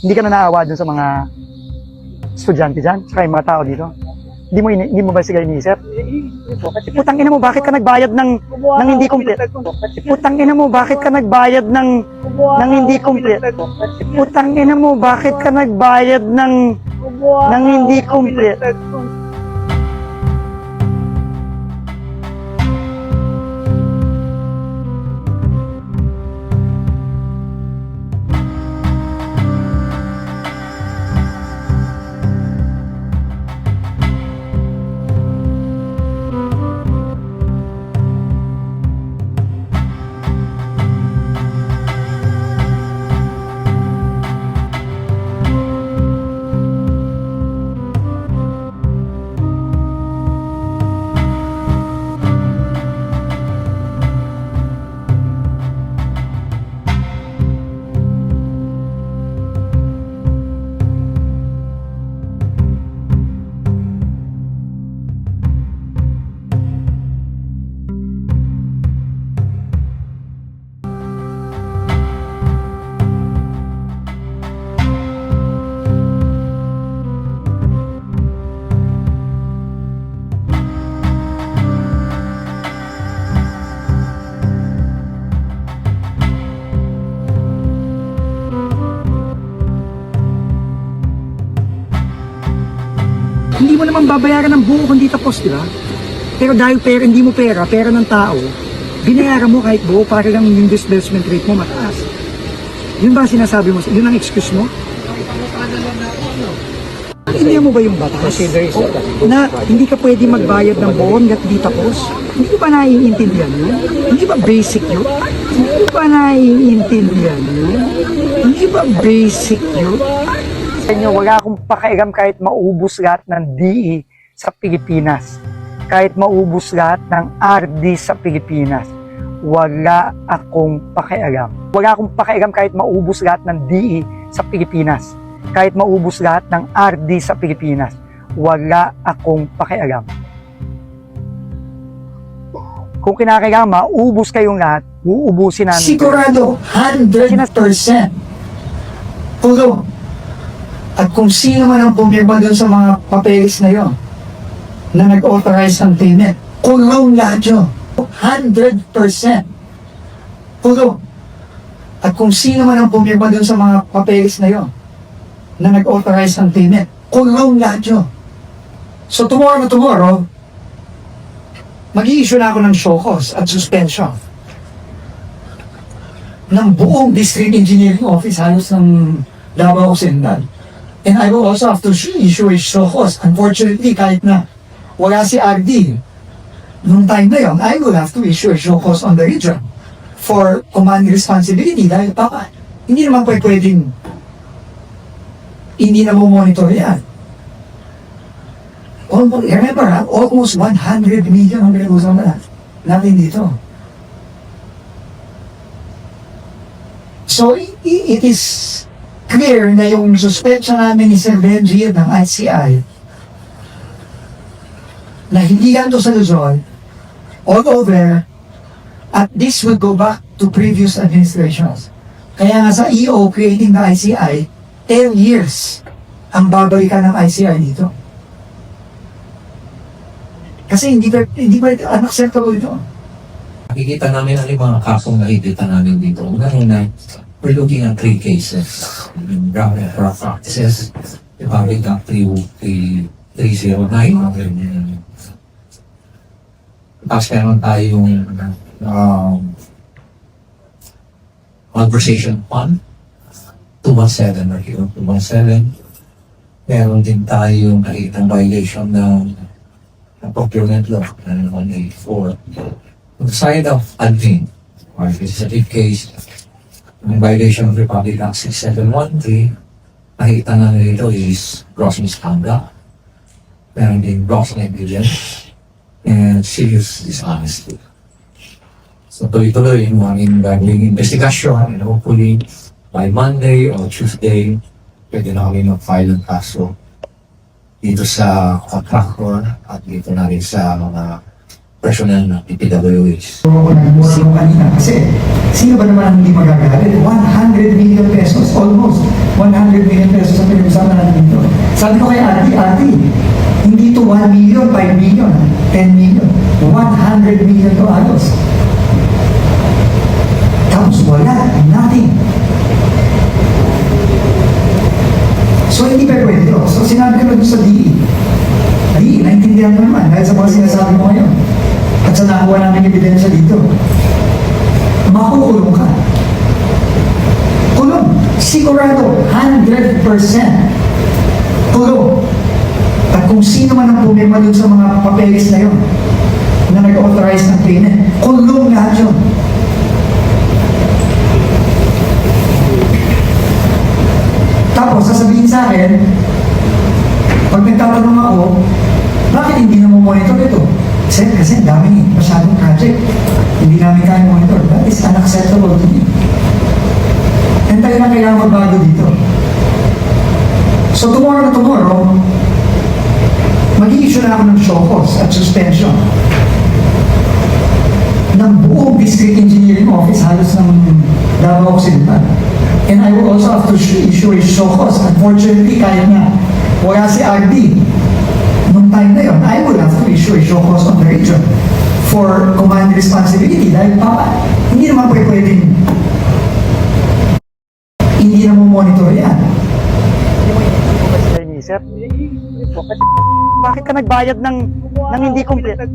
Hindi ka na naawa dun sa mga estudyante dyan, saka yung mga tao dito. Hindi mo, ini- hindi mo ba sila iniisip? Putang ina mo, bakit ka nagbayad ng, ng hindi complete? Putang ina mo, bakit ka nagbayad ng, ng hindi complete? Putang ina mo, bakit ka nagbayad ng, ng hindi complete? Naman babayaran ng buo kung di tapos, di ba? Pero dahil pera, hindi mo pera, pera ng tao, binayaran mo kahit buo para lang yung disbursement rate mo mataas. Yun ba sinasabi mo? Yun ang excuse mo? Hindi mo ba yung batas? O, na hindi ka pwede magbayad ng buo hanggat di tapos? Hindi ko ba naiintindihan yun? Hindi ba basic yun? Hindi ko ba naiintindihan yun? Hindi ba basic yun? Sa inyo, wala akong pakialam kahit maubos lahat ng DE sa Pilipinas. Kahit maubos lahat ng RD sa Pilipinas. Wala akong pakialam. Wala akong pakialam kahit maubos lahat ng DE sa Pilipinas. Kahit maubos lahat ng RD sa Pilipinas. Wala akong pakialam. Kung kinakailangan maubos kayong lahat, uubusin namin. Sigurado, 100%. Puro. At kung sino man ang pumirma doon sa mga papeles na yon na nag-authorize ng payment, kulong lahat yun. 100%. Puro. At kung sino man ang pumirma doon sa mga papeles na yon na nag-authorize ng payment, kulong lahat yun. So tomorrow na tomorrow, mag-i-issue na ako ng show cause at suspension ng buong district engineering office halos ng Davao Occidental. And I will also have to issue a show cause. Unfortunately, kahit na wala si RD, nung time na yon, I will have to issue a show cause on the region for command responsibility dahil baka hindi naman pa pwedeng hindi na mo monitor yan. Almost, remember, ha, almost 100 million ang pinag-usapan na- natin dito. So, it is clear na yung suspension namin ni Sir Benji ng ICI na hindi yan to sa Luzon, all over, at this will go back to previous administrations. Kaya nga sa EO creating the ICI, 10 years ang babalikan ng ICI dito. Kasi hindi pa, hindi pa unacceptable ito. Nakikita namin yung mga kasong nakikita namin dito. Ngayon na, we're looking at three cases. Ground and rough practices, public act 309, and tapos meron tayong um, conversation fund, 217 or here, 217. Meron din tayong nakitang violation ng ng procurement law, ng 184. On the side of admin, or legislative case, ang violation of Republic Act 6713, nakita na nito is gross misconduct, meron din gross negligence, and serious dishonesty. So tuloy-tuloy yung aming gagawing investigasyon and hopefully by Monday or Tuesday, pwede na kami mag-file ng kaso dito sa contractor at dito na rin sa mga personal na PPWH. Sipan na kasi sino ba naman ang hindi magagalit? 100 million pesos, almost 100 million pesos ang pinag-usapan natin dito. Sabi ko kay Ati, Ati, hindi to 1 million, 5 million, 10 million, 100 million to alos. Tapos wala, nothing. So hindi pa pwede. So sinabi ko na sa namin ebidensya dito. Makukulong ka. Kulong. Sigurado, 100% kulong. At kung sino man ang pumima dun sa mga papeles na yun, na nag-authorize ng payment, kulong lahat yun. Tapos, sasabihin sa akin, pag nagtatanong ako, bakit hindi na mo monitor ito? Sir, kasi dami masyadong project. Hindi namin kaya monitor. That is unacceptable to me. And talagang kailangan magbago dito. So tomorrow na tomorrow, mag-i-issue na ako ng show cause at suspension ng buong district engineering office halos ng Davao Occidental. And I will also have to issue a show cause. Unfortunately, kaya na wala si RD. Time na yun, I will have to issue a show cause on the region for command responsibility dahil pa, hindi naman pwede pwedeng hindi na mo monitor yan. Sir, bakit ka nagbayad ng, ng hindi complete?